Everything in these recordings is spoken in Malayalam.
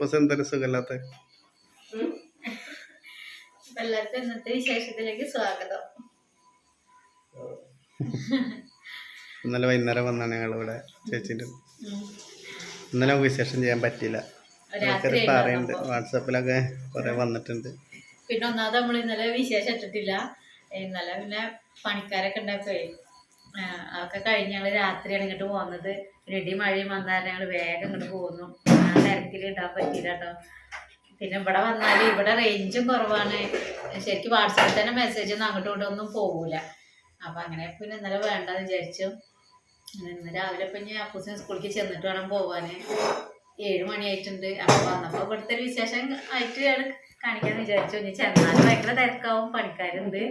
അപ്പൂസ് എന്തൊരു സുഖമില്ലാത്ത എല്ലാവർക്കും ഇന്നത്തെ വിശേഷത്തിലേക്ക് സ്വാഗതം. ഇന്നലെ വൈകുന്നേരം വന്നാണ് ഞങ്ങൾ ഇവിടെ ചേച്ചിന്റെ ഇന്നലെ വിശേഷം ചെയ്യാൻ പറ്റിയില്ല. രാത്രി ആൾക്കാർ പറയുന്നുണ്ട് വാട്സാപ്പിലൊക്കെ കുറേ വന്നിട്ടുണ്ട്. പിന്നെ ഒന്നാമത് നമ്മൾ ഇന്നലെ വിശേഷം ഇട്ടിട്ടില്ല. ഇന്നലെ പിന്നെ പണിക്കാരൊക്കെ ഉണ്ടാക്കേ അതൊക്കെ കഴിഞ്ഞ് ഞങ്ങൾ രാത്രിയാണ് ഇങ്ങോട്ട് പോകുന്നത്. ഇടി മഴയും വന്നാൽ ഞങ്ങൾ വേഗം ഇങ്ങോട്ട് പോകുന്നു. തിരക്കിൽ ഇടാൻ പറ്റിയില്ല കേട്ടോ പിന്നെ ഇവിടെ വന്നാൽ ഇവിടെ റേഞ്ചും കുറവാണ്. ശരിക്കും വാട്സാപ്പിൽ തന്നെ മെസ്സേജ് ഒന്നും അങ്ങോട്ടും ഇങ്ങോട്ടും ഒന്നും പോകൂല അപ്പം അങ്ങനെ പിന്നെ ഇന്നലെ വേണ്ടെന്ന് വിചാരിച്ചു. ഇന്ന് രാവിലെ ഇപ്പം ഞാൻ അപ്പൂസിന് സ്കൂളിലേക്ക് ചെന്നിട്ട് വേണം പോവാന്. ഏഴ് മണിയായിട്ടുണ്ട് അപ്പോൾ വന്നപ്പോൾ ഇവിടുത്തെ ഒരു വിശേഷം ആയിട്ട് ആണ് കാണിക്കാന്ന് വിചാരിച്ചു. ഇനി ചെന്നാൽ ഭയങ്കര തിരക്കാവും പണിക്കാരുണ്ട്.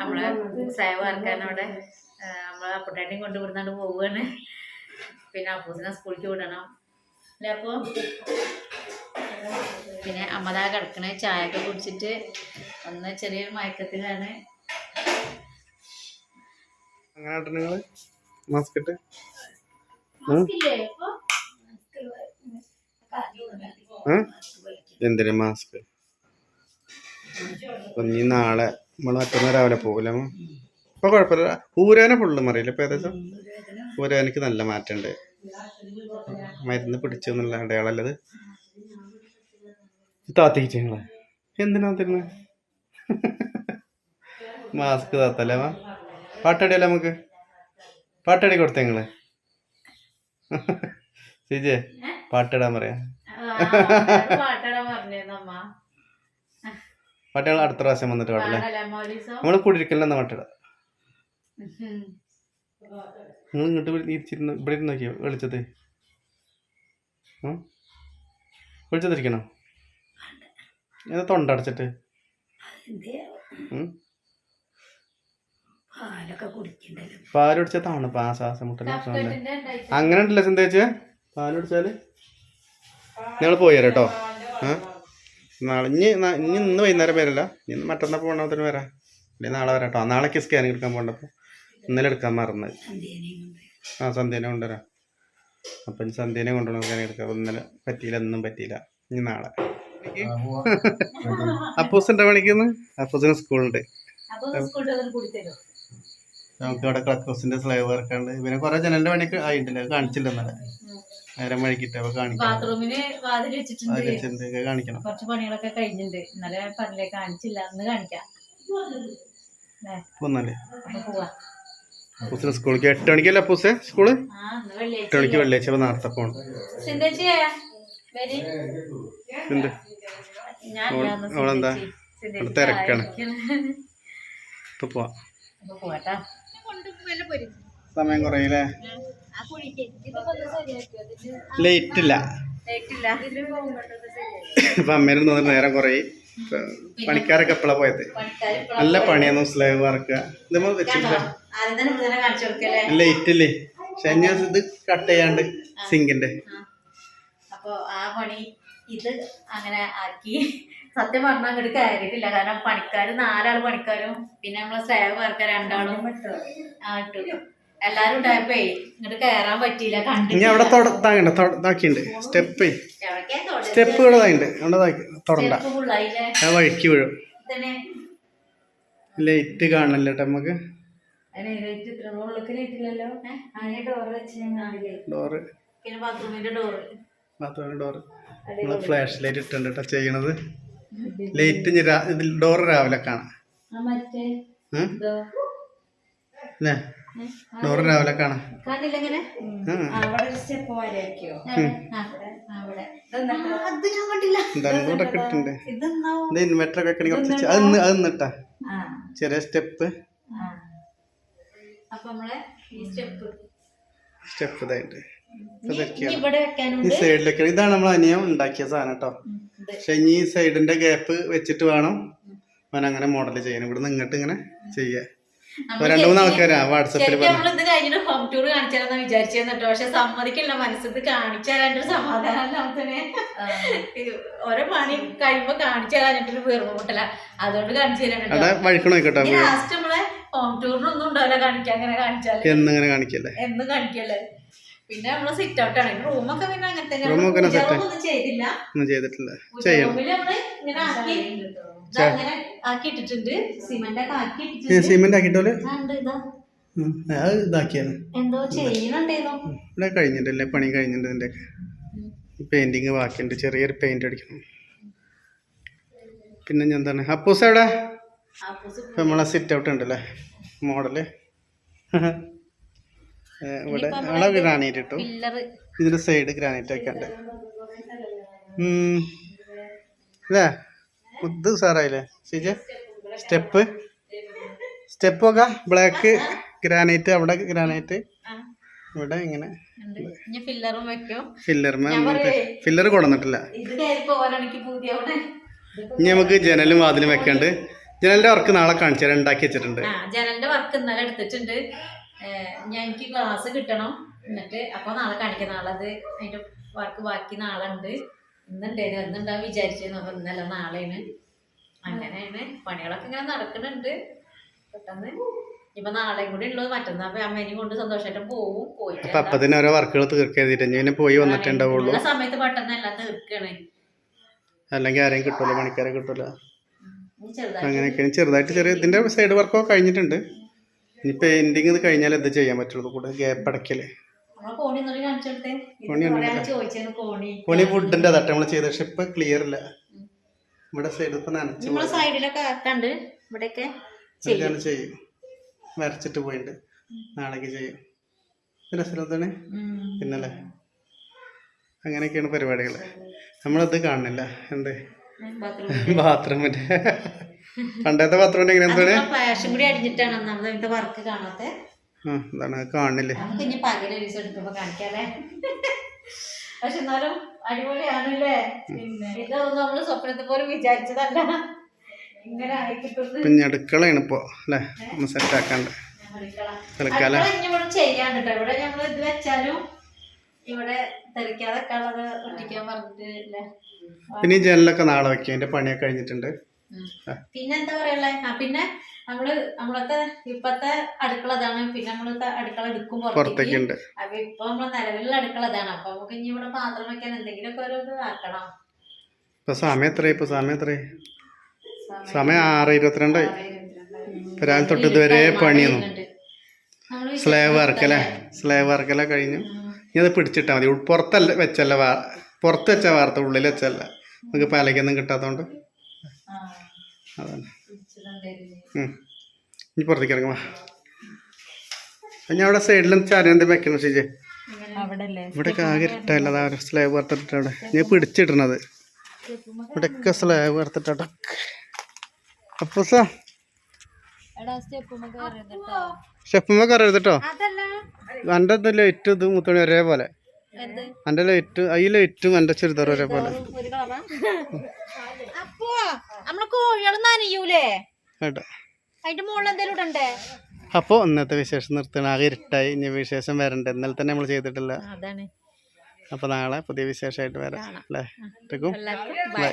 നമ്മളെ സേവ ആർക്കാനവിടെ നമ്മളെ അപ്പുട്ടേട്ടിയും കൊണ്ട് വിടുന്നാണ്ട് പോവുകയാണ് പിന്നെ അപ്പൂസിനെ സ്കൂളിലേക്ക് വിടണം. അല്ലേ അപ്പോ? പിന്നെ അമ്മതാ കിടക്കണ. ചായ ഒക്കെ കുടിച്ചിട്ട് ഒന്ന് ചെറിയൊരു മയക്കത്തിലാണ്. അങ്ങനെ മാസ്ക് ഇട്ട്? എന്തിനാ മാസ്ക്? നീ നാളെ നമ്മൾ മറ്റന്നാൾ രാവിലെ പോകില്ല ഇപ്പൊ കുഴപ്പമില്ല. ഊരാനെ ഫുള്ള് മറിയില്ല ഇപ്പൊ ഏകദേശം ഊരാനക്ക് നല്ല മാറ്റമുണ്ട്. മരുന്ന് പിടിച്ചു എന്നുള്ള അടയാളല്ലത്. താത്തിക്ക് ഞങ്ങൾ എന്തിനാ തരുന്നത് മാസ്ക് താത്തല്ലേ വാ പാട്ടടിയല്ലേ നമുക്ക്? പാട്ടടി കൊടുത്ത ഞങ്ങൾ ചേച്ചിയെ പാട്ടിടാൻ പറയാ. പാട്ടുകൾ അടുത്ത പ്രാവശ്യം വന്നിട്ട് പാടല്ലേ? നമ്മൾ നമ്മൾ കുടിരിക്കലെന്ന പാട്ടിടാം. നിങ്ങൾ ഇങ്ങോട്ട് ഇവിടെ ഇരിച്ചിരുന്ന് ഇവിടെ ഇരുന്ന് നോക്കിയോ വെളിച്ചത്തെ? വെളിച്ചത്തിരിക്കണോ? ഏതാ തൊണ്ട അടച്ചിട്ട്? ഉം? തണുപ്പ് ആ ശ്വാസം ഉണ്ടായിട്ട്. അങ്ങനെ ഉണ്ടല്ലോ ചിന്തേച്ചേ പാലൊടിച്ചാൽ കുടിച്ചാൽ? നിങ്ങൾ പോയി തരാം കേട്ടോ നാളെ ഇനി ഇനി ഇന്ന് വൈകുന്നേരം വരില്ല. ഇനി മറ്റന്നാൾ പോകണത്തിന് വരാം. അല്ലെങ്കിൽ നാളെ വരാം കേട്ടോ. നാളേക്ക് സ്കാനിങ് എടുക്കാൻ പോകണ്ടപ്പോൾ ഇന്നലെ എടുക്കാൻ മറന്നത് ആ സന്ധ്യനെ കൊണ്ടുവരാം. അപ്പം സന്ധ്യനെ കൊണ്ടുവരണം സ്കാനിങ് എടുക്കാം. അപ്പം ഇന്നലെ പറ്റിയില്ല ഒന്നും പറ്റിയില്ല. ഇനി നാളെ. അപ്പൂസിന്റെ പണിക്കുന്ന്? അപ്പൂസിന് സ്കൂളുണ്ട്. നമുക്ക് ഇവിടെ ക്ലക്കൗസിന്റെ സ്ലൈവ് വർക്കാണ്ട് പിന്നെ കുറേ ജനലിന്റെ പണിയൊക്കെ ആയിട്ടില്ല. കാണിച്ചില്ല ഇന്നലെ. നേരം വഴിക്കിട്ട് അപ്പൊ ചിന്തയൊക്കെ കാണിക്കണം. കുറച്ച് പണികളൊക്കെ കഴിഞ്ഞിട്ടുണ്ട്. ഇന്നലെ പറഞ്ഞില്ലേ കാണിച്ചില്ല. അന്ന് കാണിക്കാം. ല്ലേ? ഒന്നല്ലേ പോവാ. അപ്പൂസിന് സ്കൂളിലേക്ക് എട്ട് മണിക്കല്ലേ അപ്പൂസേ സ്കൂൾ എട്ട് മണിക്ക് വെള്ളിയാഴ്ച അപ്പൊ നേരത്തെ പോണം അവളെന്താ? അവിടെ തിരക്കാണ്. ഇപ്പൊ പോവാ. സമയം കുറയില്ലേ? ലേറ്റ് ഇല്ല. അപ്പൊ അമ്മേനെ നേരം കുറേ പണിക്കാരൊക്കെ എപ്പോഴാ പോയത്? നല്ല പണിയാണ് സ്ലേവ് വർക്ക്? നമ്മൾ വെച്ചിട്ടില്ല. ലേറ്റ് ഇല്ലേ പക്ഷെ ഇത് കട്ട് ചെയ്യാണ്ട് സിങ്കിന്റെ. അപ്പോ ആ പണി ഇത് അങ്ങനെ ആക്കി. സത്യം പറഞ്ഞാൽ അങ്ങോട്ട് കയറിയിട്ടില്ല. കാരണം പണിക്കാർ നാലാൾ പണിക്കാരും പിന്നെ നമ്മളെ സ്ലേവ് വർക്ക് രണ്ടാളും ആ ഇട്ടു. എല്ലാരും ഉണ്ടായപ്പോ ഇങ്ങോട്ട് കയറാൻ പറ്റിയില്ല കണ്ടു? അവിടെ സ്റ്റെപ്പ്. സ്റ്റെപ്പ് ഇവിടെ ആ വഴിക്ക് വീഴും. ലൈറ്റ് കാണല്ലോ നമുക്ക് ഡോറ് പിന്നെ ബാത്റൂമിന്റെ ഡോറ് നമ്മൾ ഫ്ലാഷ് ലൈറ്റ് ഇട്ടുണ്ട് കേട്ടോ ചെയ്യണത്. ലൈറ്റ് ഇതിൽ ഡോറ് രാവിലെ കാണാം. ഡോറ് രാവിലെ കാണാം കണ്ടില്ല ഇങ്ങനെ ഉം. അവിടെ ഒരു സ്റ്റെപ്പ് വരെയൊക്കെയോ അവിടെ അത് ഞാൻ കണ്ടില്ല എന്താണ് ഇവിടെ കിട്ടുന്നുണ്ട് ഇതെന്നാവും ഇത് ഇൻവെർട്ടർ ഒക്കെ വെക്കണമെങ്കിൽ കുറച്ച് അത് ഇന്ന്- അത് നിട്ടാ ആ. ചെറിയ സ്റ്റെപ്പ്. സ്റ്റെപ്പ്. ഇതായിട്ട്. ഈ സൈഡിലൊക്കെ. ഇതാണ് നമ്മൾ അനിയം ഉണ്ടാക്കിയ സാധനം കേട്ടോ. പക്ഷെ ഇനി ഈ സൈഡിന്റെ ഗ്യാപ്പ് വെച്ചിട്ട് വേണം. അവൻ അങ്ങനെ മോഡൽ ചെയ്യാൻ. ഇവിടുന്ന് ഇങ്ങോട്ട് ഇങ്ങനെ ചെയ്യാ രണ്ട് മൂന്ന് ആൾക്കാരാ വാട്സപ്പിൽ കഴിഞ്ഞിട്ട് ഹോം ടൂർ കാണിച്ചു തരാന്ന് വിചാരിച്ചിരുന്നു കേട്ടോ. പക്ഷെ സമ്മതിക്കില്ല മനസ്സിൽ കാണിച്ചു തരാനൊരു സമാധാനം നമുക്കിനെ ഓരോ പണി കഴിയുമ്പോ കാണിച്ചു തരാനിട്ടൊരു വെറുമുട്ടല അതുകൊണ്ട് കാണിച്ചു തരാൻ ലാസ്റ്റ് നമ്മളെ ഹോം ടൂറിനൊന്നും ഉണ്ടാവില്ല. കാണിക്കാൻ അങ്ങനെ കാണിച്ചാലേ. എന്നിങ്ങനെ കാണിക്കല്ലേ? എന്നും കാണിക്കല്ലേ. പിന്നെ നമ്മൾ സിറ്റ് ഔട്ട് ആണ്. റൂമൊക്കെ പിന്നെ അങ്ങനെ തന്നെ. ചെയ്തില്ല. ചെയ്തിട്ടില്ല. ചെയ്യണം സിമന്റ് ഒക്കെ ആക്കി ഏ, ഇട്ടിട്ടുണ്ട് സിമെന്റ് ആക്കിട്ടോൽ ആ, ഉണ്ട് ഇതാ. ഉം, അത് ഇതാക്കിയാണ്. എന്തോ കഴിഞ്ഞിട്ടല്ലേ? പണി കഴിഞ്ഞിട്ടുണ്ട് ഇതിന്റെ. പെയിന്റിങ് ബാക്കിയുണ്ട്. ചെറിയൊരു പെയിന്റ് അടിക്കണം. പിന്നെ ഞാൻ എന്താണ്? അപ്പൂസ് എവിടെ? നമ്മളെ സിറ്റ് ഔട്ട് ഉണ്ടല്ലേ? മോഡൽ ഇവിടെ അവിടെ ഗ്രാനൈറ്റ് ഇട്ടു. ഇതിന്റെ സൈഡ് ഗ്രാനൈറ്റ് ഒക്കെ ഉണ്ട്. അല്ലേ ഇത് സാറായില്ലേ? സിജ? സ്റ്റെപ്പ്. സ്റ്റെപ്പ് ഒക്കെ ബ്ലാക്ക് ഗ്രാനൈറ്റ് അവിടെ ഗ്രാനൈറ്റ്. ഇവിടെ ഇങ്ങനെ. ഫില്ലർ കൊടുന്നിട്ടില്ല ഇനി നമുക്ക് ജനലും വാതിലും വെക്കണ്ട്. ജനലിന്റെ വർക്ക് നാളെ കാണിച്ചു തരാം. ഉണ്ടാക്കി വെച്ചിട്ടുണ്ട്. ജനലിന്റെ വർക്ക് ഇന്നലെ എടുത്തിട്ടുണ്ട്. ഞാൻ എനിക്ക് ഗ്ലാസ് കിട്ടണം. എന്നിട്ട് അപ്പോൾ നാളെ കാണിക്കാം. നാളെ അത് അതിന്റെ വർക്ക് ബാക്കി നാളെ ഉണ്ട്. ഇന്നുണ്ടായിരുന്നു. ഇന്നുണ്ടാവും വിചാരിച്ചു അപ്പൊ ഇന്നല്ല നാളെയാണ്. അങ്ങനെയാണ്. പണികളൊക്കെ ഇങ്ങനെ നടക്കുന്നുണ്ട്. പെട്ടെന്ന്. ഇപ്പൊ നാളെയും കൂടി ഉള്ളത് മറ്റന്നാ. അപ്പൊ അമ്മേനെയും കൊണ്ട് സന്തോഷമായിട്ട് പോവും പോയിട്ട് അപ്പൊ ഓരോ വർക്കുകൾ തീർക്കുക ചെയ്തിട്ട് ഇനി പോയി വന്നിട്ടുണ്ടാവുള്ളൂ. സമയത്ത് പെട്ടെന്ന് എല്ലാം തീർക്കണേ. അല്ലെങ്കിൽ ആരെയും കിട്ടൂല പണിക്കാരെ കിട്ടൂല. ഇനി ചെറുതായിട്ട് ചെറിയ ഇതിന്റെ സൈഡ് വർക്കൊക്കെ കഴിഞ്ഞിട്ടുണ്ട്. ഇനി പെയിന്റിങ് ഇത് കഴിഞ്ഞാൽ എന്ത് ചെയ്യാൻ പറ്റുള്ളൂ. കൂടെ ഗ്യാപ്പ് അടക്കൽ നമ്മളെ കോണി ഫുഡിന്റെ അതാട്ടെ നമ്മൾ ചെയ്ത പക്ഷെ ഇപ്പൊ ക്ലിയർ ഇല്ല. ഇവിടെ സൈഡിൽ നനച്ചു സൈഡിലൊക്കെ ഇവിടെയൊക്കെ ചെയ്യും. വരച്ചിട്ട് പോയിട്ടുണ്ട് നാളേക്ക് ചെയ്യും. ഉം. പിന്നല്ലേ? അങ്ങനെയൊക്കെയാണ് പരിപാടികൾ നമ്മളത് കാണുന്നില്ല. എന്ത്? ബാത്റൂമിന്റെ. പണ്ടത്തെ ബാത്റൂമിന്റെ എങ്ങനെ എന്താണ് കാണില്ലേ? നമുക്ക് ഇനി പകൽ ഒരു എടുക്കുമ്പോ കാണിക്കാല്ലേ പക്ഷെ എന്നാലും അടിപൊളിയാണല്ലേ? പിന്നെ ഇതൊന്നും നമ്മൾ സ്വപ്നത്തെ പോലും വിചാരിച്ചതല്ല. ഇങ്ങനെ ആയിക്കിട്ടുന്നത്. പിന്നെ അടുക്കളയാണ് ഇപ്പോ അല്ലേ? നമ്മൾ സെറ്റ് ആക്കാണ്ട്. അടുക്കള. ഇനി ഇവിടെ കേട്ടോ ഇവിടെ ഞങ്ങൾ ഇത് വെച്ചാലും ഇവിടെ തെറിക്കാതെ ഉള്ളത് ഒട്ടിക്കാൻ പറഞ്ഞിട്ടില്ല? പിന്നെ ജനലൊക്കെ നാളെ വെക്കും. അതിന്റെ പണിയൊക്കെ കഴിഞ്ഞിട്ടുണ്ട്. പിന്നെ എന്താ പറയാ പിന്നെ നമ്മൾ നമ്മളത്തെ ഇപ്പത്തെ അടുക്കള അതാണ് പിന്നെ നമ്മളത്തെ അടുക്കള എടുക്കും പുറത്തേക്ക്. അപ്പൊ ഇപ്പൊ നമ്മളെ നിലവിലുള്ള അടുക്കള അതാണ് അപ്പൊ നമുക്ക് ഇനി ഇവിടെ പാത്രം വെക്കാൻ എന്തെങ്കിലുമൊക്കെ ഒരു ഇത് ആക്കണം. ഇപ്പൊ സമയം എത്ര ഇപ്പൊ സമയം എത്ര സമയം ആറ് ഇരുപത്തിരണ്ടായി രാവിലെ തൊട്ട് ഇതുവരെ പണിയൊന്നും സ്ലേവ് വർക്കല്ലേ സ്ലേവ് വർക്കല്ലേ കഴിഞ്ഞു. ഇനി അത് പിടിച്ചിട്ടാൽ മതി. പുറത്തല്ല വെച്ചല്ല പുറത്ത് വെച്ച വാർത്ത ഉള്ളിൽ വെച്ചല്ല. നമുക്ക് പലയ്ക്കൊന്നും കിട്ടാത്തതുകൊണ്ട് അതാണ്. ഇനി പുറത്തേക്ക് ഇറങ്ങുക ഞാൻ അവിടെ സൈഡിലും ചാരണ്ട് വെക്കണം ചേച്ചി അവിടെല്ലേ ഇവിടെയൊക്കെ ആകെ ഇട്ടല്ല അതാ വറുത്തിട്ട് അവിടെ. ഞാൻ പിടിച്ചിടണത് ഇവിടെയൊക്കെ സ്ലാബ് വറുത്തിട്ടാ അപ്പൊ സാ. എടാ സ്റ്റെപ്പ് കയറിയതിട്ടോ ഷെഫുമ്മ കറിയരുത് കേട്ടോ? അതല്ല. എന്റെ ലൈറ്റ് ഇത് മുത്തണി ഒരേപോലെ. എന്ത്? എന്റെ ലൈറ്റ് ഈ ലൈറ്റും എന്റെ ചുരിദാർ ഒരു കളറാ അപ്പോ നമ്മളെ കോഴികൾ നനയൂലേ അതിന്റെ മുകളിൽ എന്തെങ്കിലും ഇടണ്ടേ? അപ്പോൾ ഇന്നത്തെ വിശേഷം നിർത്തണം. ആകെ ഇരുട്ടായി. ഇനി വിശേഷം വരണ്ട. ഇന്നലെ തന്നെ നമ്മൾ ചെയ്തിട്ടില്ല. അതാണ്. അപ്പോൾ നാളെ പുതിയ വിശേഷമായിട്ട് വരാം. അല്ലേ? ബൈ.